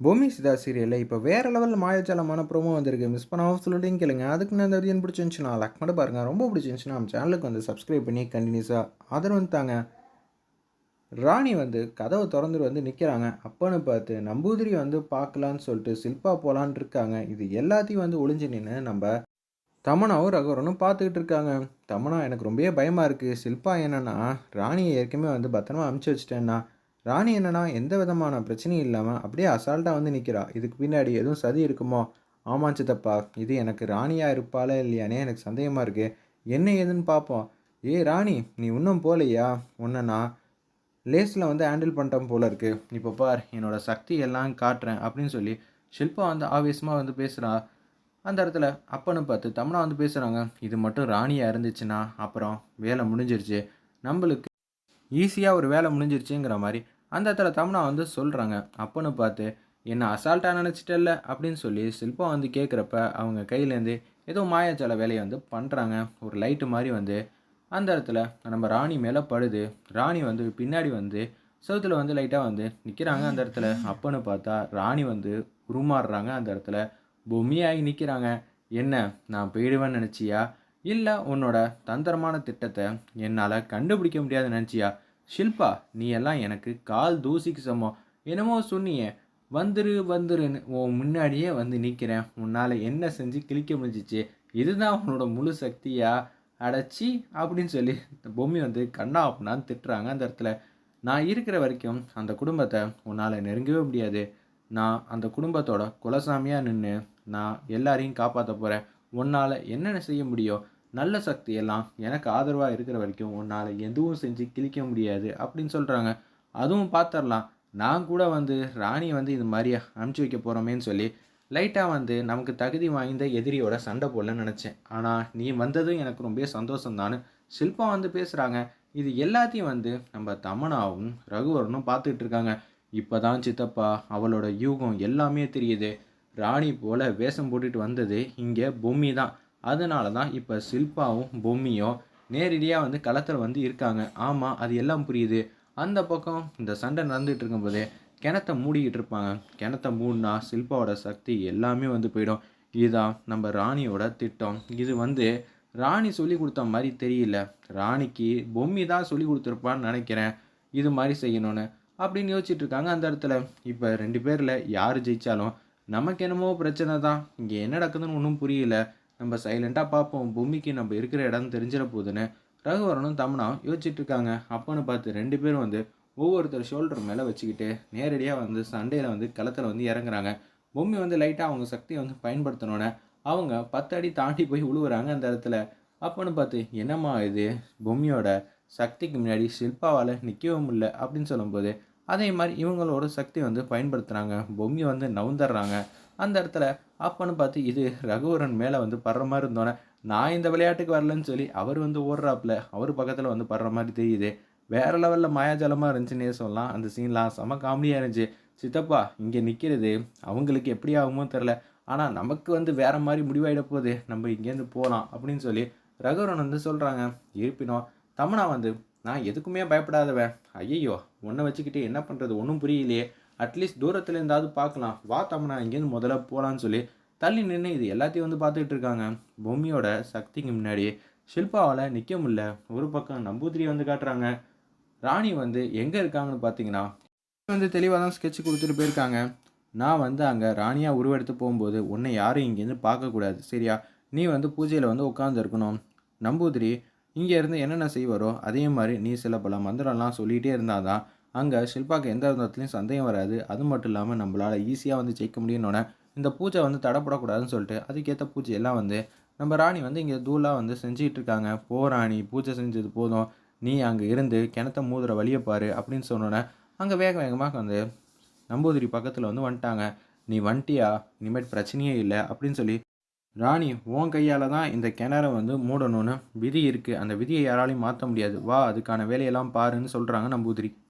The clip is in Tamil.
பூமி சிதா சீரியலில் இப்போ வேறு லெவலில் மாயாஜாலமான ப்ரோமோ வந்திருக்கு. மிஸ் பண்ணாமல் சொல்லிட்டு கேளுங்க. அதுக்கு நான் இந்த வீடியோ பிடிச்சிருந்துச்சுன்னா லைக் மட்டும் பாருங்கள் ரொம்ப பிடிச்சிருந்துச்சுன்னா நம்ம சேனலுக்கு வந்து சப்ஸ்கிரைப் பண்ணி கண்டினியூஸாக ஆதரவு வந்து தாங்க. ராணி வந்து கதவை திறந்துட்டு வந்து நிற்கிறாங்க அப்பன்னு பார்த்து நம்பூதிரி வந்து பார்க்கலான்னு சொல்லிட்டு சில்பா போகலான்னு இருக்காங்க. இது எல்லாத்தையும் வந்து ஒளிஞ்சு நின்று நம்ம தமனாவும் ரகுவரனும் பார்த்துக்கிட்டு இருக்காங்க. தமனா எனக்கு ரொம்பவே பயமாக இருக்குது சில்பா என்னென்னா ராணியை ஏற்கனவே வந்து பத்திரமா அமுச்சு வச்சிட்டேன்னா ராணி என்னன்னா எந்த விதமான பிரச்சனையும் இல்லாமல் அப்படியே அசால்ட்டாக வந்து நிற்கிறா இதுக்கு பின்னாடி எதுவும் சதி இருக்குமோ? ஆமாம் சித்தப்பா இது எனக்கு ராணியாக இருப்பாளே இல்லையானே எனக்கு சந்தேகமாக இருக்குது என்ன ஏதுன்னு பார்ப்போம் ஏய் ராணி நீ இன்னும் போகலையா? உன்னை நான் லேஸில் வந்து ஹேண்டில் பண்ணிட்டோம் போல இருக்கு. இப்போ பார் என்னோடய சக்தி எல்லாம் காட்டுறேன் அப்படின்னு சொல்லி ஷில்பா வந்து ஆவேசமாக வந்து பேசுகிறா அந்த இடத்துல அப்பன்னு பார்த்து தமனா வந்து பேசுகிறாங்க இது மட்டும் ராணியாக இருந்துச்சுன்னா அப்புறம் வேலை முடிஞ்சிருச்சு. நம்மளுக்கு ஈஸியாக ஒரு வேலை முடிஞ்சிருச்சுங்கிற மாதிரி அந்த இடத்துல தமனா வந்து சொல்கிறாங்க அப்பன்னு பார்த்து என்ன அசால்ட்டாக நினச்சிட்டல்ல? அப்படின்னு சொல்லி சில்பா வந்து கேட்குறப்ப அவங்க கையிலேருந்து ஏதோ மாயாஜால வேலையை வந்து பண்ணுறாங்க ஒரு லைட்டு மாதிரி வந்து அந்த இடத்துல நம்ம ராணி மேலே படுது. ராணி வந்து பின்னாடி வந்து செவுத்துல வந்து லைட்டாக வந்து நிற்கிறாங்க அந்த இடத்துல. அப்பன்னு பார்த்தா ராணி வந்து உருமாறுறாங்க அந்த இடத்துல. பொம்மியாகி நிற்கிறாங்க என்ன நான் போயிடுவேன்னு நினச்சியா? இல்லை உன்னோட தந்திரமான திட்டத்தை என்னால் கண்டுபிடிக்க முடியாது நினச்சியா? ஷில்பா நீ எல்லாம் எனக்கு கால் தூசிக்கு சமம். என்னமோ சொன்னியே வந்துரு வந்துருன்னு உன் முன்னாடியே வந்து நிற்கிறேன் உன்னால் என்ன செஞ்சு கிழிக்க முடிஞ்சிச்சு? இதுதான் உன்னோட முழு சக்தியா? அடைச்சி அப்படின்னு சொல்லி இந்த பொம்மி வந்து கண்ணா அப்படின்னான்னு திட்டுறாங்க அந்த இடத்துல. நான் இருக்கிற வரைக்கும் அந்த குடும்பத்தை உன்னால் நெருங்கவே முடியாது. நான் அந்த குடும்பத்தோட குலசாமியாக நின்று நான் எல்லாரையும் காப்பாற்ற போகிறேன் உன்னால் என்னென்ன செய்ய முடியும்? நல்ல சக்தி எல்லாம் எனக்கு ஆதரவாக இருக்கிற வரைக்கும் உன்னால் எதுவும் செஞ்சு கிழிக்க முடியாது அப்படின்னு சொல்கிறாங்க அதுவும் பார்த்துடலாம் நான் கூட வந்து ராணியை வந்து இது மாதிரி அனுப்பிச்சி வைக்க போகிறோமேன்னு சொல்லி லைட்டாக வந்து நமக்கு தகுதி வாய்ந்த எதிரியோட சண்டை போடலன்னு நினச்சேன். ஆனால் நீ வந்ததும் எனக்கு ரொம்ப சந்தோஷம்தான்னு ஷில்பா வந்து பேசுகிறாங்க இது எல்லாத்தையும் வந்து நம்ம தமனாவும் ரகுவரனும் பார்த்துக்கிட்டு இருக்காங்க. இப்போ தான் சித்தப்பா அவளோட யூகம் எல்லாமே தெரியுது. ராணி போல் வேஷம் போட்டுட்டு வந்தது இங்கே பொம்மி தான் அதனால தான் இப்போ சில்பாவும் பொம்மியும் நேரடியாக வந்து களத்தில் வந்து இருக்காங்க. ஆமாம் அது எல்லாம் புரியுது. அந்த பக்கம் இந்த சண்டை நடந்துகிட்டு இருக்கும்போதே கிணத்த மூடிக்கிட்டு இருப்பாங்க. கிணத்த மூடினா சில்பாவோட சக்தி எல்லாமே வந்து போயிடும். இதுதான் நம்ம ராணியோட திட்டம். இது வந்து ராணி சொல்லி கொடுத்த மாதிரி தெரியல. ராணிக்கு பொம்மி தான் சொல்லி கொடுத்துருப்பான்னு நினைக்கிறேன். இது மாதிரி செய்யணும்னு அப்படின்னு யோசிச்சுட்டு இருக்காங்க அந்த இடத்துல. இப்போ ரெண்டு பேரில் யார் ஜெயித்தாலும் நமக்கு என்னமோ பிரச்சனை தான் இங்கே என்ன நடக்குதுன்னு ஒன்றும் புரியல. நம்ம சைலண்ட்டாக பார்ப்போம். பூமிக்கு நம்ம இருக்கிற இடம் தெரிஞ்சிட போகுதுன்னு ரகுவரனும் தமனாவும் யோசிச்சுட்டு இருக்காங்க. அப்போன்னு பார்த்து ரெண்டு பேரும் வந்து ஒவ்வொருத்தர் ஷோல்டர் மேலே வச்சுக்கிட்டு நேரடியாக வந்து சண்டையில் வந்து களத்தில் வந்து இறங்குறாங்க. பொம்மி வந்து லைட்டாக அவங்க சக்தியை வந்து பயன்படுத்தினோன்னே அவங்க பத்து அடி தாண்டி போய் உழுவுறாங்க அந்த இடத்துல. அப்போன்னு பார்த்து என்னம்மா இது? பொம்மியோட சக்திக்கு முன்னாடி ஷில்பாவால் நிற்கவும் முடியல அப்படின்னு சொல்லும்போது அதே மாதிரி இவங்களோட சக்தி வந்து பயன்படுத்துகிறாங்க பொம்மி வந்து நவுந்துடுறாங்க. அந்த இடத்துல அப்பன்னு பார்த்து இது ரகுவரன் மேலே வந்து படுற மாதிரி இருந்தோன்னே நான் இந்த விளையாட்டுக்கு வரலன்னு சொல்லி அவர் வந்து ஓடுறாப்புல. அவர் பக்கத்தில் வந்து படுற மாதிரி தெரியுது. வேறு லெவலில் மாயாஜலமாக இருந்துச்சுன்னே சொல்லலாம். அந்த சீன்லாம் செம காமெடியாக இருந்துச்சு. சித்தப்பா இங்கே நிற்கிறது அவங்களுக்கு எப்படி ஆகுமோ தெரில ஆனால் நமக்கு வந்து வேறு மாதிரி முடிவாயிட போகுது. நம்ம இங்கேருந்து போகலாம் அப்படின்னு சொல்லி ரகுவரன் வந்து சொல்கிறாங்க இருப்பினும் தமனா வந்து நான் எதுக்குமே பயப்படாதவன். ஐயையோ உன்னை வச்சுக்கிட்டு என்ன பண்ணுறது ஒன்றும் புரியலையே. அட்லீஸ்ட் தூரத்தில் இருந்தாவது பார்க்கலாம். வா தமனா இங்கேருந்து முதல்ல போகலான்னு சொல்லி தள்ளி நின்று இது எல்லாத்தையும் வந்து பார்த்துக்கிட்டு இருக்காங்க. பொம்மியோட சக்திக்கு முன்னாடி ஷில்பாவால் நிற்க முடியல. ஒரு பக்கம் நம்பூதிரியை வந்து காட்டுறாங்க. ராணி வந்து எங்கே இருக்காங்கன்னு பார்த்தீங்கன்னா வந்து தெளிவாக தான் ஸ்கெட்ச் கொடுத்துட்டு போயிருக்காங்க. நான் வந்து அங்கே ராணியாக உருவெடுத்து போகும்போது உன்னை யாரும் இங்கேருந்து பார்க்கக்கூடாது சரியா? நீ வந்து பூஜையில் வந்து உட்காந்துருக்கணும் நம்பூதிரி இங்கேருந்து என்னென்ன செய்வாரோ அதே மாதிரி நீ சில பல மந்திரம்லாம் சொல்லிகிட்டே இருந்தால் தான் அங்கே ஷில்பாக்கு எந்த விதத்துலையும் சந்தேகம் வராது. அது மட்டும் இல்லாமல் நம்மளால் ஈஸியாக வந்து ஜெயிக்க முடியும்னோட இந்த பூஜை வந்து தடப்படக்கூடாதுன்னு சொல்லிட்டு அதுக்கேற்ற பூஜையெல்லாம் வந்து நம்ம ராணி வந்து இங்கே தூளாக வந்து செஞ்சுக்கிட்டு இருக்காங்க. போ ராணி பூஜை செஞ்சது போதும். நீ அங்கே இருந்து கிணத்த மூதுற வழியை பாரு அப்படின்னு சொன்னோன்னே அங்கே வேக வேகமாக வந்து நம்பூதிரி பக்கத்தில் வந்து வந்துட்டாங்க. நீ வந்துட்டியா? இனிமேல் பிரச்சனையே இல்லை அப்படின்னு சொல்லி ராணி உன் கையால் தான் இந்த கிணறை வந்து மூடணும்னு விதி இருக்குது அந்த விதியை யாராலையும் மாற்ற முடியாது. வா அதுக்கான வேலையெல்லாம் பாருன்னு சொல்கிறாங்க நம்பூதிரி.